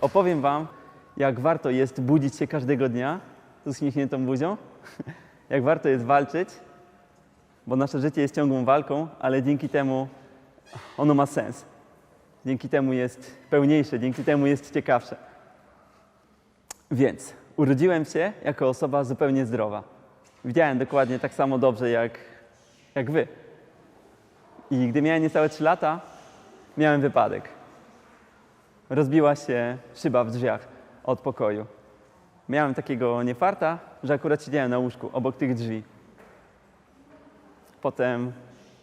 Opowiem Wam, jak warto jest budzić się każdego dnia z uśmiechniętą buzią, jak warto jest walczyć, bo nasze życie jest ciągłą walką, ale dzięki temu ono ma sens. Dzięki temu jest pełniejsze, dzięki temu jest ciekawsze. Więc urodziłem się jako osoba zupełnie zdrowa. Widziałem dokładnie tak samo dobrze jak, jak Wy. I gdy miałem niecałe 3 lata, miałem wypadek. Rozbiła się szyba w drzwiach od pokoju. Miałem takiego niefarta, że akurat siedziałem na łóżku obok tych drzwi. Potem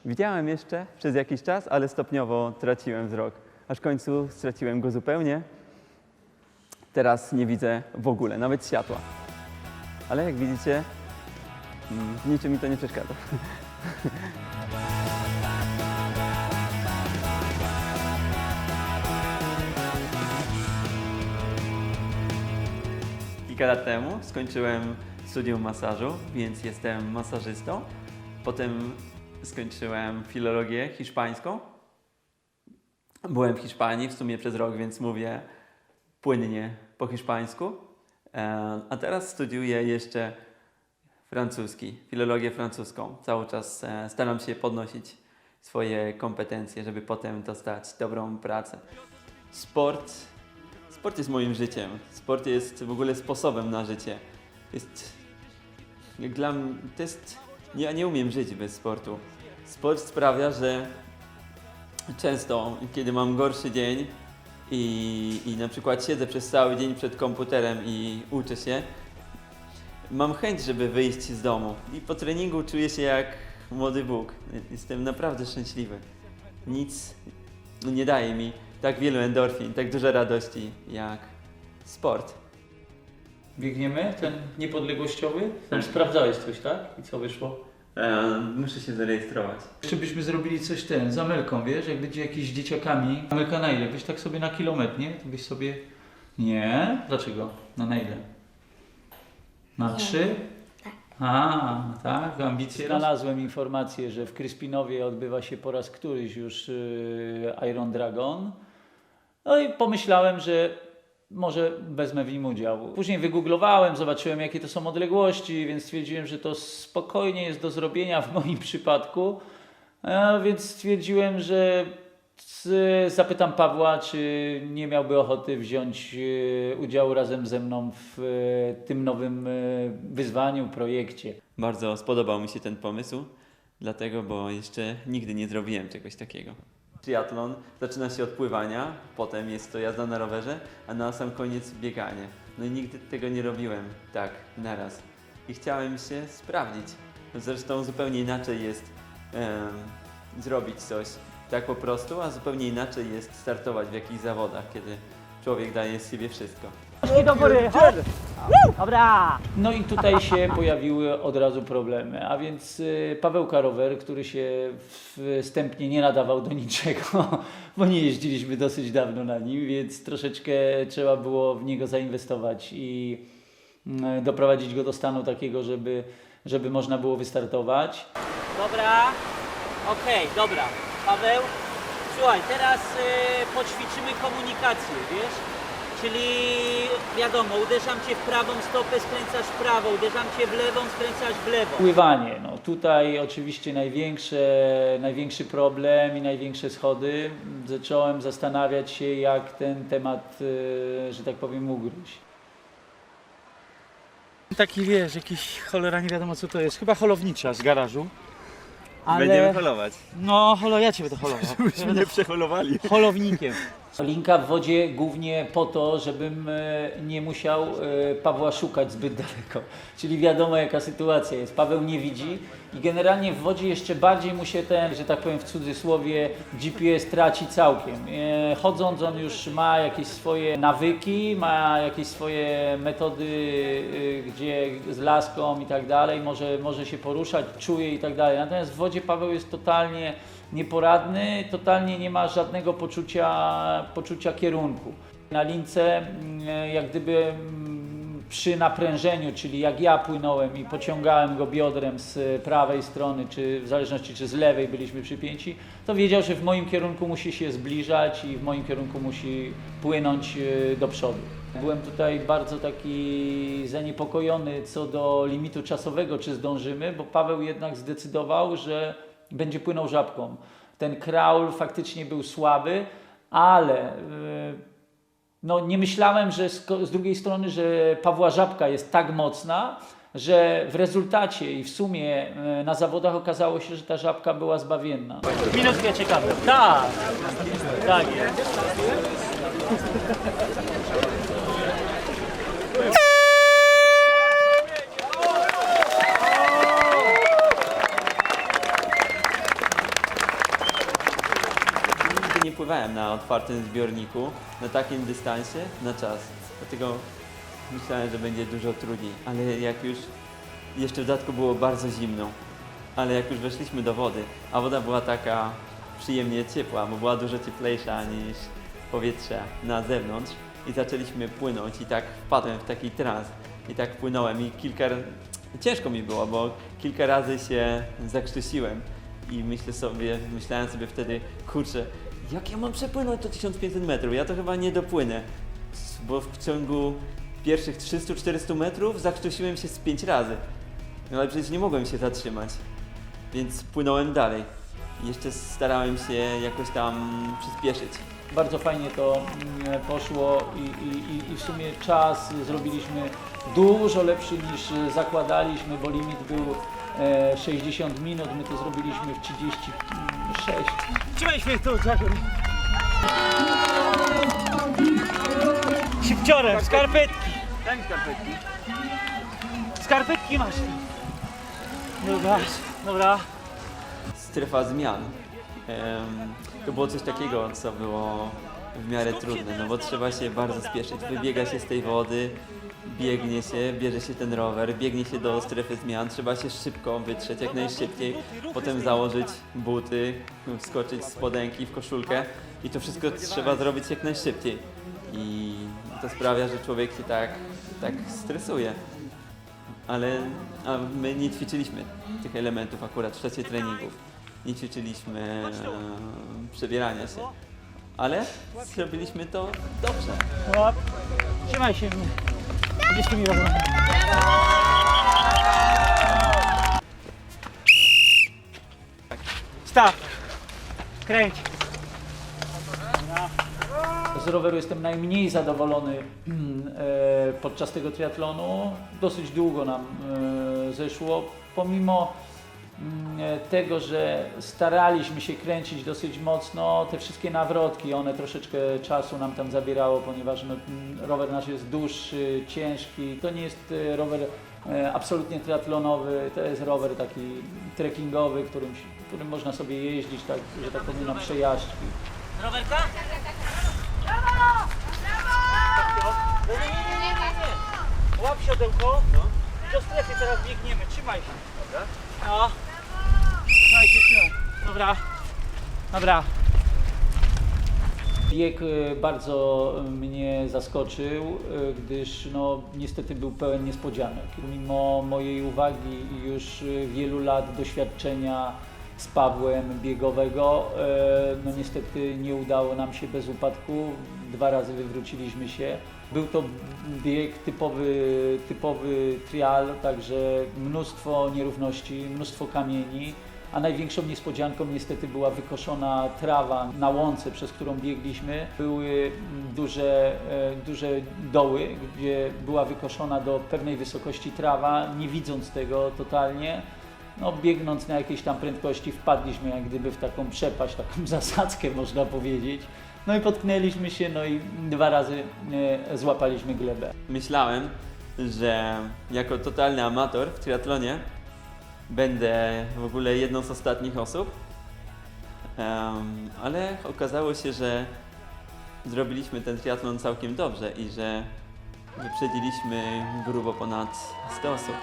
widziałem jeszcze przez jakiś czas, ale stopniowo traciłem wzrok. Aż w końcu straciłem go zupełnie. Teraz nie widzę w ogóle, nawet światła. Ale jak widzicie, mm, niczym mi to nie przeszkadza. Kilka lat temu skończyłem studium masażu, więc jestem masażystą. Potem skończyłem filologię hiszpańską. Byłem w Hiszpanii w sumie przez rok, więc mówię płynnie po hiszpańsku. E, A teraz studiuję jeszcze francuski, filologię francuską. Cały czas e, staram się podnosić swoje kompetencje, żeby potem dostać dobrą pracę. Sport Sport jest moim życiem. Sport jest w ogóle sposobem na życie. Jest. Dla mnie. To jest. Ja nie umiem żyć bez sportu. Sport sprawia, że często, kiedy mam gorszy dzień i, i na przykład siedzę przez cały dzień przed komputerem i uczę się, mam chęć, żeby wyjść z domu. I po treningu czuję się jak młody Bóg. Jestem naprawdę szczęśliwy. Nic nie daje mi tak wielu endorfin, tak dużo radości jak sport. Biegniemy ten niepodległościowy? Tam sprawdzałeś coś, tak? I co wyszło? E, muszę się zarejestrować. Jeszcze byśmy zrobili coś ten, z Amelką, wiesz? Jak będzie jakieś dzieciakami. Amelka na ile? Byś tak sobie na kilometr, nie? To byś sobie... Nie? Dlaczego? Na na ile? Na trzy? A, tak, ambicje. Znalazłem informację, że w Kryspinowie odbywa się po raz któryś już yy, Iron Dragon. No i pomyślałem, że może wezmę w nim udział. Później wygooglowałem, zobaczyłem jakie to są odległości, więc stwierdziłem, że to spokojnie jest do zrobienia w moim przypadku. E, więc stwierdziłem, że zapytam Pawła, czy nie miałby ochoty wziąć e, udziału razem ze mną w e, tym nowym e, wyzwaniu, projekcie. Bardzo spodobał mi się ten pomysł, dlatego, bo jeszcze nigdy nie zrobiłem czegoś takiego. Triatlon zaczyna się od pływania, potem jest to jazda na rowerze, a na sam koniec bieganie. No i nigdy tego nie robiłem tak naraz. I chciałem się sprawdzić. Zresztą zupełnie inaczej jest em, zrobić coś tak po prostu, a zupełnie inaczej jest startować w jakichś zawodach, kiedy człowiek daje z siebie wszystko. Nóżki do góry, hop! Dobra! No i tutaj się pojawiły od razu problemy, a więc y, Pawełka Rower, który się wstępnie nie nadawał do niczego, bo nie jeździliśmy dosyć dawno na nim, więc troszeczkę trzeba było w niego zainwestować i mm, doprowadzić go do stanu takiego, żeby, żeby można było wystartować. Dobra. Okej, dobra. Paweł, słuchaj, teraz y, poćwiczymy komunikację, wiesz? Czyli wiadomo, uderzam cię w prawą stopę, skręcasz w prawo, uderzam cię w lewą, skręcasz w lewo. Pływanie, no tutaj oczywiście największe, największy problem i największe schody. Zacząłem zastanawiać się, jak ten temat, y, że tak powiem, ugryźć. Taki wiesz, jakiś cholera nie wiadomo co to jest. Chyba holownicza z garażu. Ale holować. No, holo, ja cię będę holował. Żebyśmy nie przeholowali. Holownikiem. Linka w wodzie głównie po to, żebym e, nie musiał e, Pawła szukać zbyt daleko. Czyli wiadomo jaka sytuacja jest. Paweł nie widzi i generalnie w wodzie jeszcze bardziej mu się ten, że tak powiem w cudzysłowie, GPS traci całkiem. E, Chodząc on już ma jakieś swoje nawyki, ma jakieś swoje metody, gdzie z laską i tak dalej, może, może się poruszać, czuje i tak dalej. Natomiast w wodzie Paweł jest totalnie nieporadny, totalnie nie ma żadnego poczucia, poczucia kierunku. Na lince mm, jak gdyby mm, przy naprężeniu, czyli jak ja płynąłem i pociągałem go biodrem z prawej strony, czy w zależności czy z lewej byliśmy przypięci, to wiedział, że w moim kierunku musi się zbliżać i w moim kierunku musi płynąć e, do przodu. Byłem tutaj bardzo taki zaniepokojony co do limitu czasowego, czy zdążymy, bo Paweł jednak zdecydował, że będzie płynął żabką. Ten kraul faktycznie był słaby, ale e, no, nie myślałem, że z, z drugiej strony, że Pawła Żabka jest tak mocna, że w rezultacie i w sumie e, na zawodach okazało się, że ta żabka była zbawienna. Minutkę ciekawe. Tak. Tak jest. Pływałem na otwartym zbiorniku, na takim dystansie, na czas. Dlatego myślałem, że będzie dużo trudniej. Ale jak już, jeszcze w dodatku było bardzo zimno, ale jak już weszliśmy do wody, a woda była taka przyjemnie ciepła, bo była dużo cieplejsza niż powietrze na zewnątrz i zaczęliśmy płynąć i tak wpadłem w taki trans i tak płynąłem i kilka ciężko mi było, bo kilka razy się zakrztusiłem i myślę sobie, myślałem sobie wtedy, kurczę, jak ja mam przepłynąć to 1500 metrów, ja to chyba nie dopłynę, bo w ciągu pierwszych 300-400 metrów zakrztusiłem się z 5 razy, no ale przecież nie mogłem się zatrzymać, więc płynąłem dalej. Jeszcze starałem się jakoś tam przyspieszyć. Bardzo fajnie to mm, poszło i, i, i- w sumie czas zrobiliśmy dużo lepszy niż zakładaliśmy, bo limit był 60 minut, my to zrobiliśmy w 36. Trzymaj się tu. Szybciorem, skarpetki. Daj mi skarpetki. Skarpetki masz. Dobra, dobra. strefa zmian. To było coś takiego, co było w miarę trudne, no bo trzeba się bardzo spieszyć. Wybiega się z tej wody, biegnie się, bierze się ten rower, biegnie się do strefy zmian, trzeba się szybko wytrzeć, jak najszybciej, potem założyć buty, wskoczyć z spodenki w koszulkę i to wszystko trzeba zrobić jak najszybciej. I to sprawia, że człowiek się tak, tak stresuje. Ale a my nie ćwiczyliśmy tych elementów akurat w czasie treningów. Nie ćwiczyliśmy e, przebierania się, ale zrobiliśmy to dobrze. Hop. Trzymaj się. Będziesz mi. Stop. Kręć. Z roweru jestem najmniej zadowolony e, podczas tego triatlonu. Dosyć długo nam e, zeszło, pomimo mm, tego, że staraliśmy się kręcić dosyć mocno, te wszystkie nawrotki, one troszeczkę czasu nam tam zabierało, ponieważ no, mm, rower nasz jest dłuższy, ciężki. To nie jest e, rower e, absolutnie triatlonowy, to jest rower taki trekkingowy, którym, którym można sobie jeździć, tak, że tak powiem, na przejażdżki. Rowerka? Nie, nie, nie, nie, nie, nie. Łap siodełko. Do strefy teraz biegniemy. Trzymaj się. Dobra. No. Się, trzymaj. Dobra. Dobra. Bieg e, bardzo mnie zaskoczył, e, gdyż no, niestety był pełen niespodzianek. Mimo mojej uwagi i już e, wielu lat doświadczenia z Pawłem biegowego, no niestety nie udało nam się bez upadku. Dwa razy wywróciliśmy się. Był to bieg typowy, typowy trial, także mnóstwo nierówności, mnóstwo kamieni. A największą niespodzianką niestety była wykoszona trawa na łące, przez którą biegliśmy. Były duże, e, duże doły, gdzie była wykoszona do pewnej wysokości trawa. Nie widząc tego totalnie, no, biegnąc na jakiejś tam prędkości, wpadliśmy jak gdyby w taką przepaść, taką zasadzkę można powiedzieć. No i potknęliśmy się, no i dwa razy e, złapaliśmy glebę. Myślałem, że jako totalny amator w triatlonie będę w ogóle jedną z ostatnich osób, Em, ale okazało się, że zrobiliśmy ten triatlon całkiem dobrze i że wyprzedziliśmy grubo ponad 100 osób.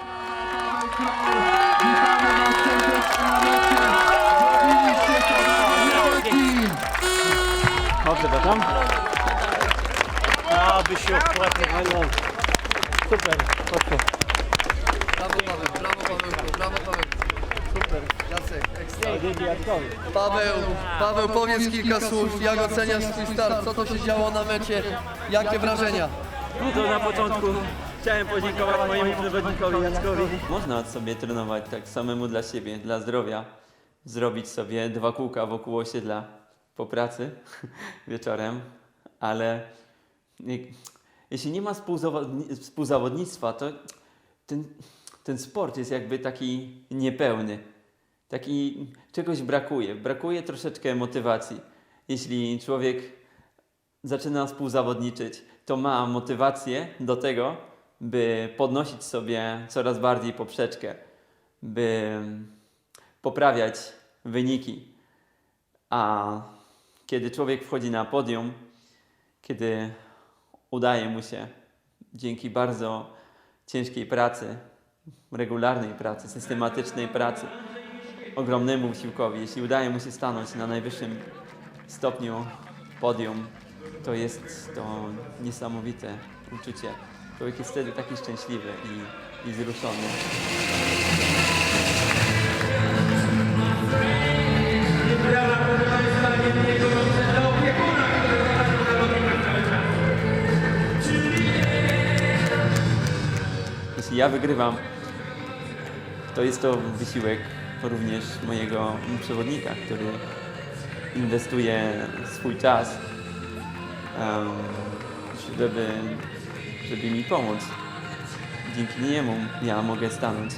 Super, poszło. Brawo Paweł, brawo Paweł, brawo Paweł. Super. Jacek, ekstra. Dzięki Jackowi. Paweł, Paweł powiedz kilka słów, jak oceniasz swój start, co to się działo na mecie, jakie wrażenia? No to na początku chciałem podziękować mojemu przewodnikowi Jackowi. Można sobie trenować tak samemu dla siebie, dla zdrowia. Zrobić sobie dwa kółka wokół osiedla po pracy wieczorem, ale jeśli nie ma współzawodni- współzawodnictwa, to ten, ten sport jest jakby taki niepełny. Taki czegoś brakuje. Brakuje troszeczkę motywacji. Jeśli człowiek zaczyna współzawodniczyć, to ma motywację do tego, by podnosić sobie coraz bardziej poprzeczkę, by poprawiać wyniki. A kiedy człowiek wchodzi na podium, kiedy udaje mu się dzięki bardzo ciężkiej pracy, regularnej pracy, systematycznej pracy, ogromnemu wysiłkowi, jeśli udaje mu się stanąć na najwyższym stopniu podium, to jest to niesamowite uczucie. Człowiek jest wtedy taki szczęśliwy i, i wzruszony. Ja wygrywam, to jest to wysiłek również mojego przewodnika, który inwestuje swój czas, żeby, żeby mi pomóc. Dzięki niemu ja mogę stanąć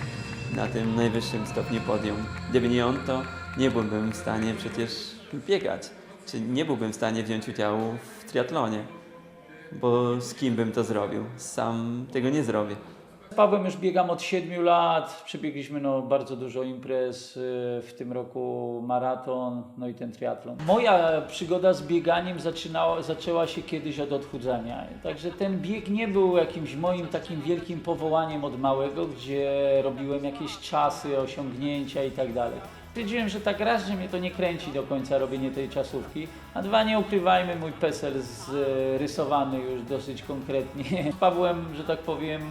na tym najwyższym stopniu podium. Gdyby nie on, to nie byłbym w stanie przecież biegać, czy nie byłbym w stanie wziąć udziału w triatlonie, bo z kim bym to zrobił? Sam tego nie zrobię. Pawłem już biegam od 7 lat. Przebiegliśmy no, bardzo dużo imprez. y, W tym roku maraton, no i ten triatlon. Moja przygoda z bieganiem zaczynała, zaczęła się kiedyś od odchudzania. Także ten bieg nie był jakimś moim takim wielkim powołaniem od małego, gdzie robiłem jakieś czasy, osiągnięcia i tak dalej. Stwierdziłem, że tak raz, że mnie to nie kręci do końca robienie tej czasówki, a dwa, nie ukrywajmy, mój PESEL zrysowany już dosyć konkretnie. Z Pawłem, że tak powiem,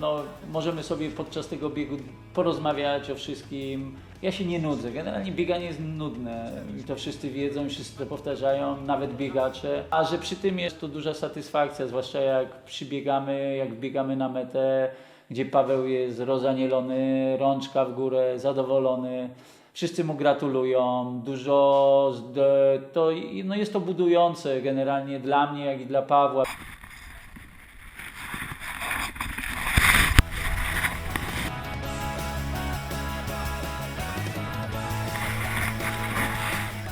no, możemy sobie podczas tego biegu porozmawiać o wszystkim. Ja się nie nudzę. Generalnie bieganie jest nudne i to wszyscy wiedzą wszyscy to powtarzają, nawet biegacze. A że przy tym jest to duża satysfakcja, zwłaszcza jak przybiegamy, jak biegamy na metę, gdzie Paweł jest rozanielony, rączka w górę, zadowolony. Wszyscy mu gratulują, dużo, to no jest to budujące generalnie dla mnie, jak i dla Pawła.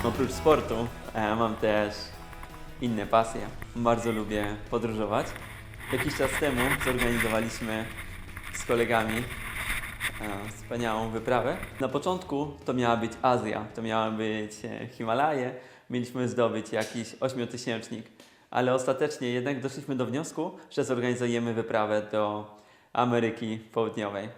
Oprócz sportu e, mam też inne pasje. Bardzo lubię podróżować. Jakiś czas temu zorganizowaliśmy z kolegami wspaniałą wyprawę. Na początku to miała być Azja, to miały być e, Himalaje. Mieliśmy zdobyć jakiś ośmiotysięcznik, ale ostatecznie jednak doszliśmy do wniosku, że zorganizujemy wyprawę do Ameryki Południowej.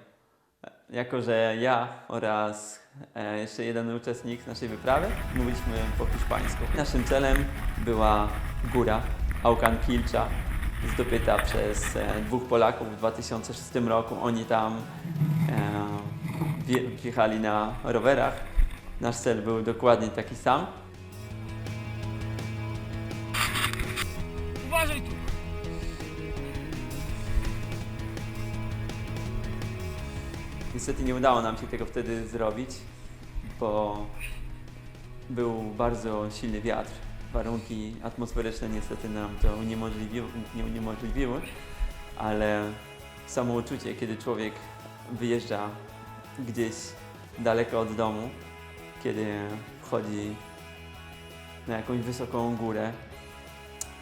Jako, że ja oraz e, jeszcze jeden uczestnik naszej wyprawy mówiliśmy po hiszpańsku. Naszym celem była góra Aucan Kilcha, zdobyta przez e, dwóch Polaków w 2006 roku. Oni tam wjechali na rowerach. Nasz cel był dokładnie taki sam. Niestety nie udało nam się tego wtedy zrobić, bo był bardzo silny wiatr. Warunki atmosferyczne niestety nam to uniemożliwiły, nie uniemożliwiły, ale samo uczucie, kiedy człowiek wyjeżdża gdzieś daleko od domu, kiedy wchodzi na jakąś wysoką górę,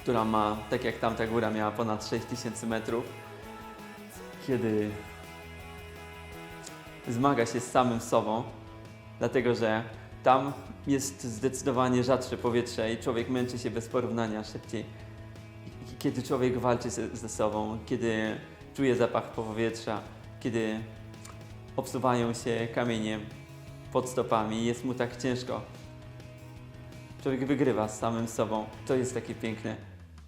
która ma, tak jak tamta góra miała ponad 6000 metrów, kiedy zmaga się z samym sobą, dlatego że tam jest zdecydowanie rzadsze powietrze i człowiek męczy się bez porównania szybciej. Kiedy człowiek walczy ze sobą, kiedy czuje zapach powietrza, kiedy obsuwają się kamienie pod stopami jest mu tak ciężko. Człowiek wygrywa z samym sobą. To jest takie piękne,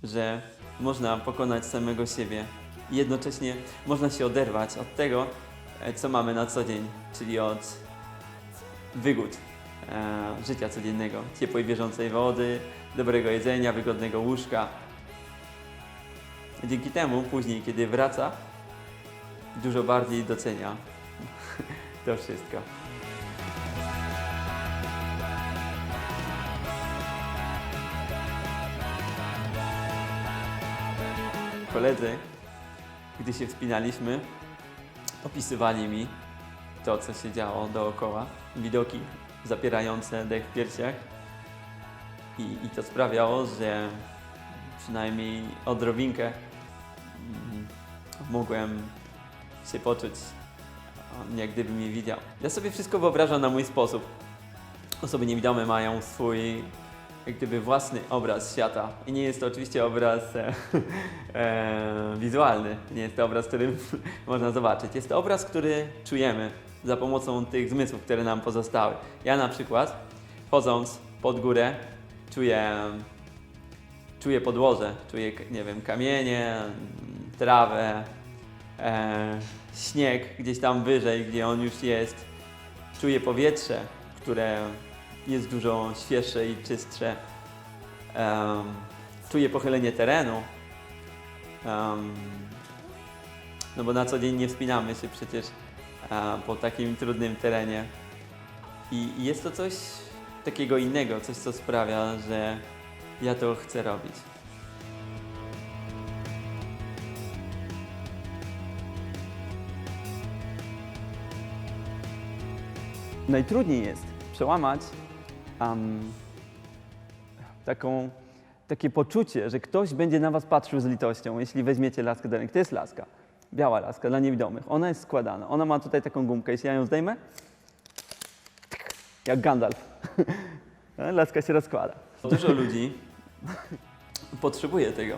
że można pokonać samego siebie i jednocześnie można się oderwać od tego, e, co mamy na co dzień, czyli od wygód e, życia codziennego, ciepłej, bieżącej wody, dobrego jedzenia, wygodnego łóżka. Dzięki temu później, kiedy wraca, dużo bardziej docenia. To wszystko. Koledzy, gdy się wspinaliśmy, opisywali mi to, co się działo dookoła, widoki zapierające dech w piersiach. I, i to sprawiało, że przynajmniej odrobinkę mm, mogłem się poczuć, jak gdyby mnie widział. Ja sobie wszystko wyobrażam na mój sposób. Osoby niewidome mają swój jak gdyby własny obraz świata. I nie jest to oczywiście obraz e, e, wizualny, nie jest to obraz, który można zobaczyć. Jest to obraz, który czujemy za pomocą tych zmysłów, które nam pozostały. Ja na przykład, chodząc pod górę, czuję, czuję podłoże, czuję, nie wiem, kamienie, trawę, e, śnieg gdzieś tam wyżej, gdzie on już jest. Czuję powietrze, które jest dużo świeższe i czystsze. Czuję pochylenie terenu. No bo na co dzień nie wspinamy się przecież e, po takim trudnym terenie. I, I jest to coś takiego innego, coś co sprawia, że ja to chcę robić. Najtrudniej jest przełamać am, taką, takie poczucie, że ktoś będzie na was patrzył z litością, jeśli weźmiecie laskę do ręki. To jest laska, biała laska dla niewidomych. Ona jest składana. Ona ma tutaj taką gumkę. Jeśli ja ją zdejmę, jak Gandalf. laska się rozkłada. Dużo ludzi potrzebuje tego.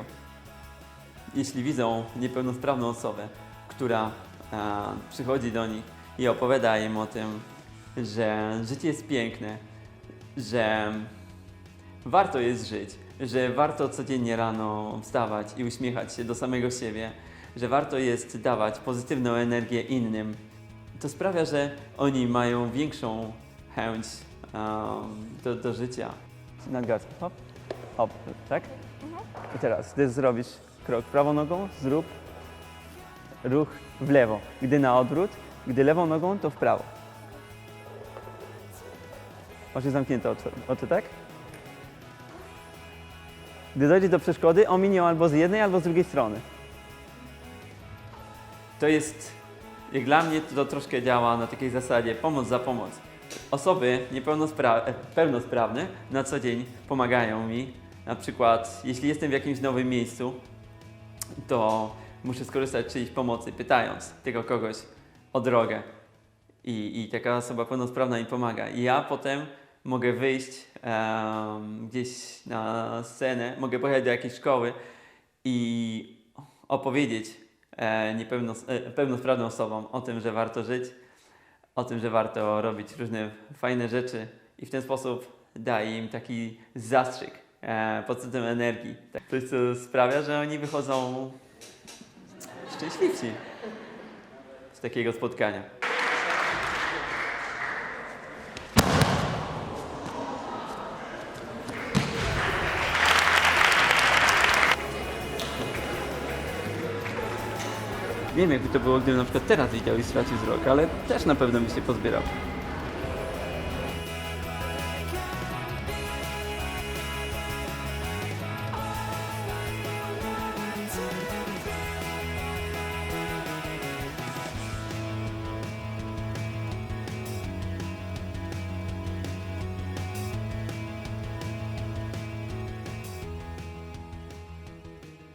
Jeśli widzą niepełnosprawną osobę, która a, przychodzi do nich i opowiada im o tym, że życie jest piękne, że warto jest żyć, że warto codziennie rano wstawać i uśmiechać się do samego siebie, że warto jest dawać pozytywną energię innym. To sprawia, że oni mają większą chęć um, do, do życia. Na gaz. Hop, hop, tak? I teraz, gdy zrobisz krok prawą nogą, zrób ruch w lewo. Gdy na odwrót, gdy lewą nogą, to w prawo. Oczy zamknięte oczy, oczy, tak? Gdy dojdzie do przeszkody, omiń ją albo z jednej, albo z drugiej strony. To jest, jak dla mnie, to troszkę działa na takiej zasadzie pomoc za pomoc. Osoby niepełnosprawne na co dzień pomagają mi. Na przykład, jeśli jestem w jakimś nowym miejscu, to muszę skorzystać z czyjejś pomocy, pytając tego kogoś o drogę. I, I taka osoba pełnosprawna mi pomaga. I ja potem mogę wyjść em, gdzieś na scenę, mogę pojechać do jakiejś szkoły i opowiedzieć e, niepełnos, e, pełnosprawnym osobom o tym, że warto żyć, o tym, że warto robić różne fajne rzeczy i w ten sposób daje im taki zastrzyk e, pod względem energii. Tak, Coś, co sprawia, że oni wychodzą szczęśliwsi z takiego spotkania. Wiem, jakby to było, gdybym na przykład teraz widział i stracił wzrok, ale też na pewno by się pozbierał.